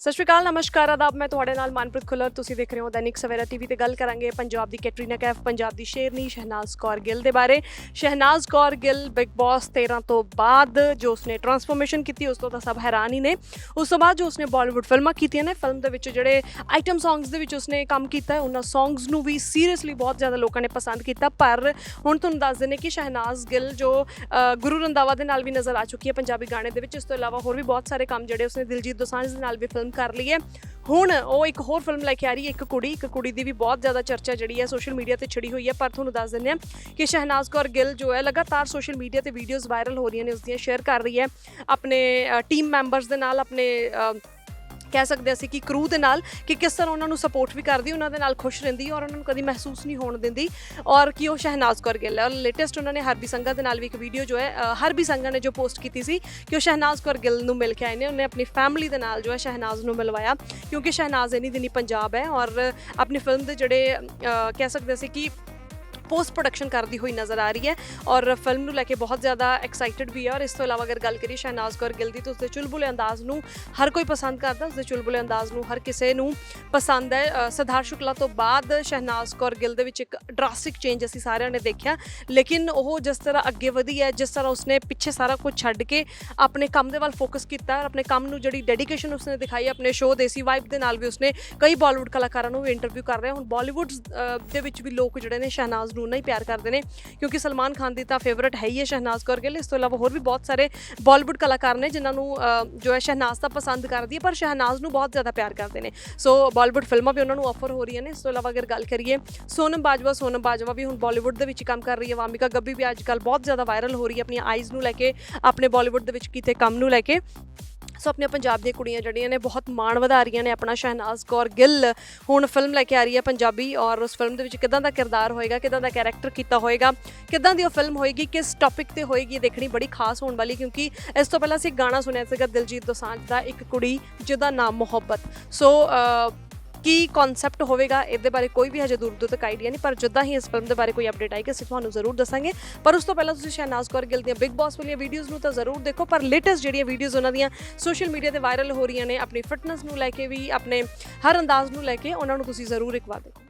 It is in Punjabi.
ਸਤਿ ਸ਼੍ਰੀ ਅਕਾਲ, ਨਮਸਕਾਰ, ਆਦਾਬ। ਮੈਂ ਤੁਹਾਡੇ ਨਾਲ ਮਨਪ੍ਰੀਤ ਖੁੱਲਰ। ਤੁਸੀਂ ਦੇਖ ਰਹੇ ਹੋ ਦੈਨਿਕ ਸਵੇਰਾ ਟੀਵੀ ਤੇ ਗੱਲ ਕਰਾਂਗੇ ਪੰਜਾਬ ਦੀ ਕੈਟਰੀਨਾ ਕੈਫ, ਪੰਜਾਬ ਦੀ ਸ਼ੇਰਨੀ, ਸ਼ਹਿਨਾਜ਼ ਕੌਰ ਗਿੱਲ ਦੇ ਬਾਰੇ। ਸ਼ਹਿਨਾਜ਼ ਕੌਰ ਗਿੱਲ, ਬਿਗ ਬਾਸ 13 ਤੋਂ ਬਾਅਦ ਜੋ ਉਸਨੇ ਟਰਾਂਸਫਰਮੇਸ਼ਨ ਕੀਤੀ, ਉਸ ਤੋਂ ਤਾਂ ਸਭ ਹੈਰਾਨ ਹੀ ਨੇ। ਉਸ ਤੋਂ ਬਾਅਦ ਜੋ ਉਸਨੇ ਬਾਲੀਵੁੱਡ ਫਿਲਮਾਂ ਕੀਤੀਆਂ ਨੇ, ਫਿਲਮ ਦੇ ਵਿੱਚ ਜਿਹੜੇ ਆਈਟਮ ਸੌਂਗਸ ਦੇ ਵਿੱਚ ਉਸਨੇ ਕੰਮ ਕੀਤਾ ਉਹਨਾਂ ਸੌਂਗਸ ਨੂੰ ਵੀ ਸੀਰੀਅਸਲੀ ਬਹੁਤ ਜ਼ਿਆਦਾ ਲੋਕਾਂ ਨੇ ਪਸੰਦ ਕੀਤਾ। ਪਰ ਹੁਣ ਤੁਹਾਨੂੰ ਦੱਸ ਦਿੰਦੇ ਕਿ ਸ਼ਹਿਨਾਜ਼ ਗਿੱਲ ਜੋ ਗੁਰੂ ਰੰਦਾਵਾ ਦੇ ਨਾਲ ਵੀ ਨਜ਼ਰ ਆ ਚੁੱਕੀ ਹੈ ਪੰਜਾਬੀ ਗਾਣੇ ਦੇ ਵਿੱਚ, ਇਸ ਤੋਂ ਇਲਾਵਾ ਹੋਰ ਵੀ ਬਹੁਤ ਸਾਰੇ ਕੰਮ ਜਿਹੜੇ ਉਸਨੇ ਦਿਲਜੀਤ ਦੋਸਾਂਝ ਦੇ ਨਾਲ ਵੀ ਫਿਲਮ ਕਰ ਲਈ ਹੈ ਹੁਣ ਉਹ ਇੱਕ ਹੋਰ ਫਿਲਮ ਲੈ ਕੇ ਆ ਰਹੀ ਹੈ ਇੱਕ ਕੁੜੀ ਇੱਕ ਕੁੜੀ ਦੀ ਵੀ ਬਹੁਤ ਜ਼ਿਆਦਾ ਚਰਚਾ ਜਿਹੜੀ ਹੈ ਸੋਸ਼ਲ ਮੀਡੀਆ ਤੇ ਛਿੜੀ ਹੋਈ ਹੈ ਪਰ ਤੁਹਾਨੂੰ ਦੱਸ ਦਿੰਦੇ ਹਾਂ ਕਿ ਸ਼ਹਿਨਾਜ਼ ਕੌਰ ਗਿੱਲ ਜੋ ਹੈ ਲਗਾਤਾਰ ਸੋਸ਼ਲ ਮੀਡੀਆ ਤੇ ਵੀਡੀਓਜ਼ ਵਾਇਰਲ ਹੋ ਰਹੀਆਂ ਨੇ ਉਸ ਦੀਆਂ ਸ਼ੇਅਰ ਕਰ ਰਹੀ ਹੈ। ਆਪਣੇ ਟੀਮ ਮੈਂਬਰਸ ਦੇ ਨਾਲ ਆਪਣੇ ਅ, ਕਹਿ ਸਕਦੇ ਅਸੀਂ ਕਿ ਕਰੂ ਦੇ ਨਾਲ ਕਿ ਕਿਸ ਤਰ੍ਹਾਂ ਉਹਨਾਂ ਨੂੰ ਸਪੋਰਟ ਵੀ ਕਰਦੀ, ਉਹਨਾਂ ਦੇ ਨਾਲ ਖੁਸ਼ ਰਹਿੰਦੀ ਔਰ ਉਹਨਾਂ ਨੂੰ ਕਦੀ ਮਹਿਸੂਸ ਨਹੀਂ ਹੋਣ ਦਿੰਦੀ ਔਰ ਕਿ ਉਹ ਸ਼ਹਿਨਾਜ਼ ਕੌਰ ਗਿੱਲ ਹੈ। ਔਰ ਲੇਟੈਸਟ ਉਹਨਾਂ ਨੇ ਹਰਬੀ ਸੰਘਾ ਦੇ ਨਾਲ ਵੀ ਇੱਕ ਵੀਡੀਓ ਜੋ ਹੈ ਹਰਬੀ ਸੰਘਾ ਨੇ ਜੋ ਪੋਸਟ ਕੀਤੀ ਸੀ ਕਿ ਉਹ ਸ਼ਹਿਨਾਜ਼ ਕੌਰ ਗਿੱਲ ਨੂੰ ਮਿਲ ਕੇ ਆਏ ਨੇ, ਉਹਨੇ ਆਪਣੀ ਫੈਮਿਲੀ ਦੇ ਨਾਲ ਜੋ ਹੈ ਸ਼ਹਿਨਾਜ਼ ਨੂੰ ਮਿਲਵਾਇਆ ਕਿਉਂਕਿ ਸ਼ਹਿਨਾਜ਼ ਇਨੀ ਦਿਨੀ ਪੰਜਾਬ ਹੈ ਔਰ ਆਪਣੀ ਫਿਲਮ ਦੇ ਜਿਹੜੇ ਕਹਿ ਸਕਦੇ ਸੀ ਕਿ ਪੋਸਟ ਪ੍ਰੋਡਕਸ਼ਨ ਕਰਦੀ ਹੋਈ ਨਜ਼ਰ ਆ ਰਹੀ ਹੈ ਔਰ ਫਿਲਮ ਨੂੰ ਲੈ ਕੇ ਬਹੁਤ ਜ਼ਿਆਦਾ ਐਕਸਾਈਟਿਡ ਵੀ ਹੈ ਔਰ ਇਸ ਤੋਂ ਇਲਾਵਾ ਅਗਰ ਗੱਲ ਕਰੀਏ ਸ਼ਹਿਨਾਜ਼ ਕੌਰ ਗਿੱਲ ਦੀ ਤਾਂ ਉਸਦੇ ਚੁਲਬੁਲੇ ਅੰਦਾਜ਼ ਨੂੰ ਹਰ ਕੋਈ ਪਸੰਦ ਕਰਦਾ ਉਸਦੇ ਚੁਲਬੁਲੇ ਅੰਦਾਜ਼ ਨੂੰ ਹਰ ਕਿਸੇ ਨੂੰ ਪਸੰਦ ਹੈ। ਅ, ਸਿਧਾਰਥ ਸ਼ੁਕਲਾ ਤੋਂ ਬਾਅਦ ਸ਼ਹਿਨਾਜ਼ ਕੌਰ ਗਿੱਲ ਦੇ ਵਿੱਚ ਇੱਕ ਡਰਾਸਟਿਕ ਚੇਂਜ ਅਸੀਂ ਸਾਰਿਆਂ ਨੇ ਦੇਖਿਆ ਲੇਕਿਨ ਉਹ ਜਿਸ ਤਰ੍ਹਾਂ ਅੱਗੇ ਵਧੀ ਹੈ ਜਿਸ ਤਰ੍ਹਾਂ ਉਸਨੇ ਪਿੱਛੇ ਸਾਰਾ ਕੁਝ ਛੱਡ ਕੇ ਆਪਣੇ ਕੰਮ ਦੇ ਵੱਲ ਫੋਕਸ ਕੀਤਾ ਔਰ ਆਪਣੇ ਕੰਮ ਨੂੰ ਜਿਹੜੀ ਡੈਡੀਕੇਸ਼ਨ ਉਸਨੇ ਦਿਖਾਈ ਆਪਣੇ ਸ਼ੋਅ ਦੇਸੀ ਵਾਈਬ ਦੇ ਨਾਲ ਵੀ ਉਸਨੇ ਕਈ ਬਾਲੀਵੁੱਡ ਕਲਾਕਾਰਾਂ ਨੂੰ ਵੀ ਇੰਟਰਵਿਊ ਕਰ ਰਿਹਾ ਹੁਣ ਬਾਲੀਵੁੱਡ ਦੇ ਵਿੱਚ ਵੀ ਲੋਕ ਜਿਹੜੇ ਨੇ ਸ਼ਹਿਨਾਜ਼ ਨੂੰ ਨਹੀਂ ਪਿਆਰ ਕਰਦੇ ਨੇ, ਕਿਉਂਕਿ ਸਲਮਾਨ ਖਾਨ ਦੀ ਤਾਂ ਫੇਵਰਿਟ ਹੈ ਹੀ ਹੈ ਸ਼ਹਿਨਾਜ਼ ਕੌਰ ਗਿੱਲ। ਇਸ ਤੋਂ ਇਲਾਵਾ ਹੋਰ ਵੀ ਬਹੁਤ ਸਾਰੇ ਬਾਲੀਵੁੱਡ ਕਲਾਕਾਰ ਨੇ ਜਿਨ੍ਹਾਂ ਨੂੰ ਜੋ ਹੈ ਸ਼ਹਿਨਾਜ਼ ਤਾਂ ਪਸੰਦ ਕਰਦੀ ਹੈ, ਪਰ ਸ਼ਹਿਨਾਜ਼ ਨੂੰ ਬਹੁਤ ਜ਼ਿਆਦਾ ਪਿਆਰ ਕਰਦੇ ਨੇ। ਸੋ ਬਾਲੀਵੁੱਡ ਫਿਲਮਾਂ ਵੀ ਉਹਨਾਂ ਨੂੰ ਆਫਰ ਹੋ ਰਹੀਆਂ ਨੇ। ਇਸ ਤੋਂ ਇਲਾਵਾ ਅਗਰ ਗੱਲ ਕਰੀਏ, ਸੋਨਮ ਬਾਜਵਾ ਸੋਨਮ ਬਾਜਵਾ ਵੀ ਹੁਣ ਬਾਲੀਵੁੱਡ ਦੇ ਵਿੱਚ ਕੰਮ ਕਰ ਰਹੀ ਹੈ। ਵਾਮਿਕਾ ਗੱਬੀ ਵੀ ਅੱਜ ਕੱਲ੍ਹ ਬਹੁਤ ਜ਼ਿਆਦਾ ਵਾਇਰਲ ਹੋ ਰਹੀ ਹੈ, ਆਪਣੀਆਂ ਆਈਜ਼ ਨੂੰ ਲੈ ਕੇ, ਆਪਣੇ ਬਾਲੀਵੁੱਡ ਦੇ ਵਿੱਚ ਕੀਤੇ ਕੰਮ ਨੂੰ ਲੈ ਕੇ। ਸੋ ਆਪਣੀਆਂ ਪੰਜਾਬ ਦੀਆਂ ਕੁੜੀਆਂ ਜਿਹੜੀਆਂ ਨੇ ਬਹੁਤ ਮਾਣ ਵਧਾ ਰਹੀਆਂ ਨੇ ਆਪਣਾ ਸ਼ਹਿਨਾਜ਼ ਕੌਰ ਗਿੱਲ। ਹੁਣ ਫਿਲਮ ਲੈ ਕੇ ਆ ਰਹੀ ਹੈ ਪੰਜਾਬੀ ਔਰ ਉਸ ਫਿਲਮ ਦੇ ਵਿੱਚ ਕਿਦਾਂ ਦਾ ਕਿਰਦਾਰ ਹੋਏਗਾ, ਕਿਦਾਂ ਦਾ ਕੈਰੈਕਟਰ ਕੀਤਾ ਹੋਏਗਾ, ਕਿਦਾਂ ਦੀ ਉਹ ਫਿਲਮ ਹੋਏਗੀ, ਕਿਸ ਟੌਪਿਕ ਤੇ ਹੋਏਗੀ ਦੇਖਣੀ ਬੜੀ ਖਾਸ ਹੋਣ ਵਾਲੀ ਕਿਉਂਕਿ ਇਸ ਤੋਂ ਪਹਿਲਾਂ ਅਸੀਂ ਗਾਣਾ ਸੁਣਿਆ ਸੀਗਾ ਦਿਲਜੀਤ ਦੋਸਾਂਝ ਦਾ, ਇੱਕ ਕੁੜੀ ਜਿਹਦਾ ਨਾਮ ਮੁਹੱਬਤ। ਸੋ ਕੀ ਕਨਸੈਪਟ ਹੋਵੇਗਾ, ਇਹਦੇ ਬਾਰੇ ਕੋਈ ਵੀ ਹਜੇ ਦੂਰ ਦੂਰ ਤੱਕ ਆਈਡੀਆ ਨਹੀਂ, ਪਰ ਜਿੱਦਾਂ ਹੀ ਇਸ ਫਿਲਮ ਦੇ ਬਾਰੇ ਕੋਈ ਅਪਡੇਟ ਆਏਗੀ, ਅਸੀਂ ਤੁਹਾਨੂੰ ਜ਼ਰੂਰ ਦੱਸਾਂਗੇ। ਪਰ ਉਸ ਤੋਂ ਪਹਿਲਾਂ ਤੁਸੀਂ ਸ਼ਹਿਨਾਜ਼ ਕੌਰ ਗਿੱਲ ਦੀਆਂ ਬਿਗ ਬਾਸ ਵਾਲੀਆਂ ਵੀਡੀਓਜ਼ ਨੂੰ ਤਾਂ ਜ਼ਰੂਰ ਦੇਖੋ, ਪਰ ਲੇਟੈਸਟ ਜਿਹੜੀਆਂ ਵੀਡੀਓਜ਼ ਉਹਨਾਂ ਦੀਆਂ ਸੋਸ਼ਲ ਮੀਡੀਆ ਤੇ ਵਾਇਰਲ ਹੋ ਰਹੀਆਂ ਨੇ, ਆਪਣੀ ਫਿਟਨੈਸ ਨੂੰ ਲੈ ਕੇ ਵੀ, ਆਪਣੇ ਹਰ ਅੰਦਾਜ਼ ਨੂੰ ਲੈ ਕੇ ਉਹਨਾਂ ਨੂੰ ਤੁਸੀਂ ਜ਼ਰੂਰ ਇੱਕ ਵਾਰ ਦੇਖੋ।